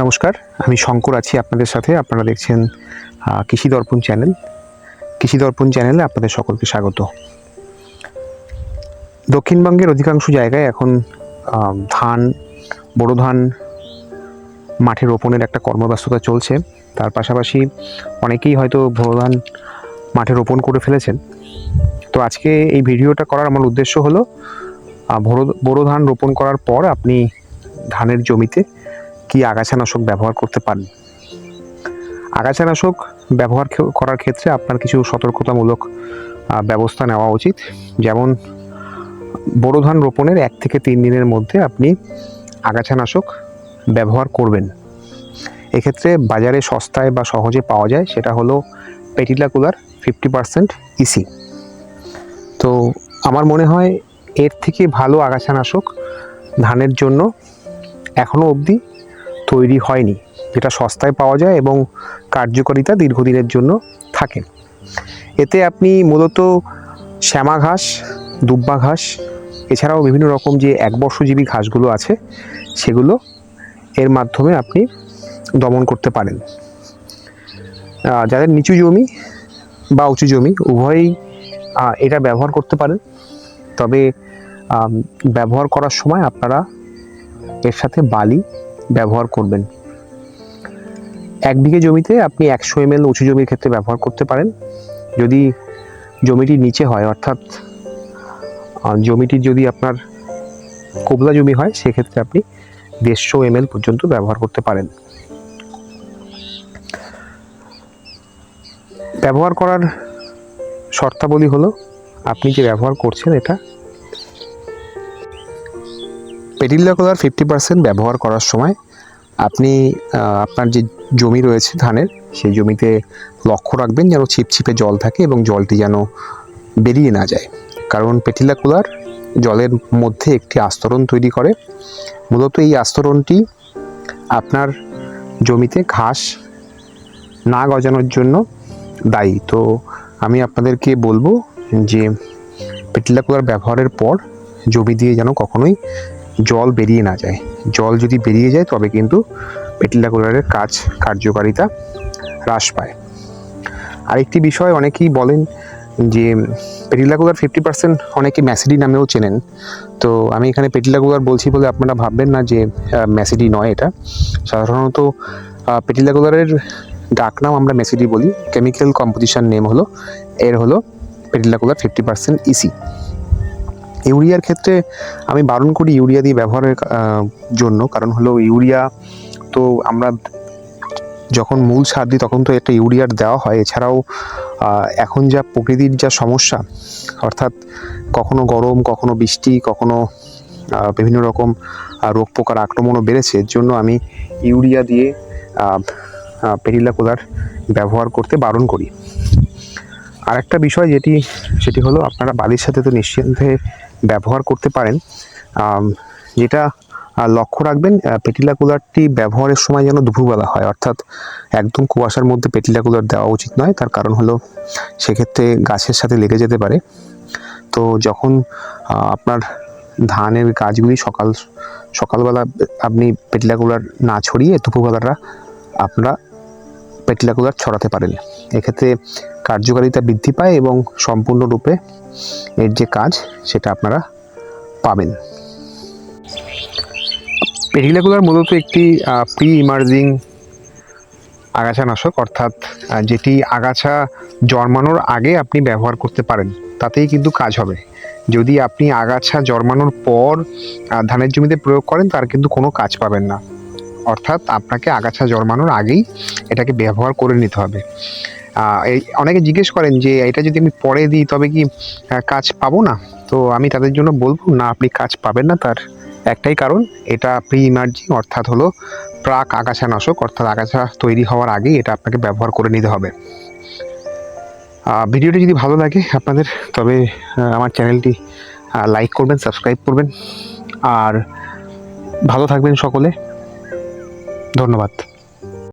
নমস্কার, আমি শঙ্কর আছি আপনাদের সাথে। আপনারা দেখছেন কৃষি দর্পণ চ্যানেল। কৃষি দর্পণ চ্যানেলে আপনাদের সকলকে স্বাগত। দক্ষিণবঙ্গের অধিকাংশ জায়গায় এখন ধান বোরো ধান মাঠে রোপণের একটা কর্মব্যস্ততা চলছে। তার পাশাপাশি অনেকেই হয়তো বোরো ধান মাঠে রোপণ করে ফেলেছেন। তো আজকে এই ভিডিওটা করার আমার উদ্দেশ্য হলো বোরো ধান রোপণ করার পর আপনি ধানের জমিতে কি আগাছানাশক ব্যবহার করতে পারেন? আগাছানাশক ব্যবহার করার ক্ষেত্রে আপনার কিছু সতর্কতামূলক ব্যবস্থা নেওয়া উচিত। যেমন, বোরো ধান রোপণের এক থেকে তিন দিনের মধ্যে আপনি আগাছানাশক ব্যবহার করবেন। এক্ষেত্রে বাজারে সস্তায় বা সহজে পাওয়া যায়, সেটা হলো পেটিলাকুলার ফিফটি পার্সেন্ট ইসি তো আমার মনে হয় এর থেকে ভালো আগাছানাশক ধানের জন্য এখনও অবধি তৈরি হয়নি, যেটা সস্তায় পাওয়া যায় এবং কার্যকারিতা দীর্ঘদিনের জন্য থাকে। এতে আপনি মূলত শ্যামা ঘাস, দুব্বা ঘাস, এছাড়াও বিভিন্ন রকম যে একবর্ষজীবী ঘাসগুলো আছে, সেগুলো এর মাধ্যমে আপনি দমন করতে পারেন। যাদের নিচু জমি বা উঁচু জমি, উভয়ই এটা ব্যবহার করতে পারেন। তবে ব্যবহার করার সময় আপনারা এর সাথে বালি ব্যবহার করবেন। এক বিঘে জমিতে আপনি একশো এম এল উঁচু জমির ক্ষেত্রে ব্যবহার করতে পারেন। যদি জমিটি নিচে হয়, অর্থাৎ জমিটি যদি আপনার কোবলা জমি হয়, সেক্ষেত্রে আপনি দেড়শো এম পর্যন্ত ব্যবহার করতে পারেন। ব্যবহার করার শর্তাবলী হলো, আপনি যে ব্যবহার করছেন এটা পেটিল্লা কলার ফিফটি পার্সেন্ট ব্যবহার করার সময় আপনি আপনার যে জমি রয়েছে ধানের, সেই জমিতে লক্ষ্য রাখবেন যেন ছিপছিপে জল থাকে এবং জলটি যেন বেরিয়ে না যায়। কারণ পেটিলা কুলার জলের মধ্যে একটি আস্তরণ তৈরি করে। মূলত এই আস্তরণটি আপনার জমিতে ঘাস না গজানোর জন্য দায়ী। তো আমি আপনাদেরকে বলব যে, পেটিলা কুলার ব্যবহারের পর জমি দিয়ে যেন কখনোই জল বেরিয়ে না যায়। জল যদি বেরিয়ে যায়, তবে কিন্তু পেটিলাকুলারের কাজ, কার্যকারিতা হ্রাস পায়। আরেকটি বিষয়, অনেকেই বলেন যে পেটিলাকুলার ফিফটি পার্সেন্ট অনেকে ম্যাসিডি নামেও চেনেন। তো আমি এখানে পেটিলাকুলার বলছি বলে আপনারা ভাববেন না যে ম্যাসিডি নয় এটা। সাধারণত পেটিলাকুলারের ডাকনাম আমরা ম্যাসিডি বলি। কেমিক্যাল কম্পোজিশন নেম হলো, এর হলো পেটিলাকুলার ফিফটি পার্সেন্ট ইসি ইউরিয়ার ক্ষেত্রে আমি বারণ করি ইউরিয়া দিয়ে ব্যবহারের জন্য। কারণ হলো ইউরিয়া তো আমরা যখন মূল সার দিই তখন তো একটা ইউরিয়ার দেওয়া হয়। এছাড়াও এখন যা প্রকৃতির যা সমস্যা, অর্থাৎ কখনো গরম, কখনো বৃষ্টি, কখনো বিভিন্ন রকম রোগ পোকার আক্রমণও বেড়েছে। এর জন্য আমি ইউরিয়া দিয়ে পেরিলা কোদার ব্যবহার করতে বারণ করি। আর একটা বিষয় যেটি, সেটি হলো আপনারা বালির সাথে তো নিশ্চিন্তে ব্যবহার করতে পারেন যেটা লক্ষ্য রাখবেন পেটিলা কুলারটি ব্যবহারের সময় যেন দুপুরবেলা হয়, অর্থাৎ একদম কুয়াশার মধ্যে পেটিলা কুলার দেওয়া উচিত নয়, তার কারণ হলো সেক্ষেত্রে গাছের সাথে লেগে যেতে পারে। তো যখন আপনার ধানের গাছগুলি সকাল, সকালবেলা আপনি পেটিলা কুলার না ছড়িয়ে দুপুরবেলাটা আপনারা পেটিলা কুলার ছড়াতে পারেন। এক্ষেত্রে কার্যকারিতা বৃদ্ধি পায় এবং সম্পূর্ণরূপে এর যে কাজ, সেটা আপনারা পাবেন। পেরিলাকুলার মূলত একটি প্রি ইমার্জিং আগাছানাশক, অর্থাৎ যেটি আগাছা জন্মানোর আগে আপনি ব্যবহার করতে পারেন, তাতেই কিন্তু কাজ হবে। যদি আপনি আগাছা জন্মানোর পর ধানের জমিতে প্রয়োগ করেন, তার কিন্তু কোনো কাজ পাবেন না। অর্থাৎ আপনাকে আগাছা জন্মানোর আগেই এটাকে ব্যবহার করে নিতে হবে। এই অনেকে জিজ্ঞেস করেন যে, এটা যদি আমি পরে দিই, তবে কি কাজ পাবো না? তো আমি তাদের জন্য বলব, না, আপনি কাজ পাবেন না। তার একটাই কারণ, এটা প্রি ইমার্জিং অর্থাৎ হলো প্রাক আগাছা নাশক, অর্থাৎ আগাছা তৈরি হওয়ার আগেই এটা আপনাকে ব্যবহার করে নিতে হবে। ভিডিওটি যদি ভালো লাগে আপনাদের, তবে আমার চ্যানেলটি লাইক করবেন, সাবস্ক্রাইব করবেন। আর ভালো থাকবেন সকলে। ধন্যবাদ।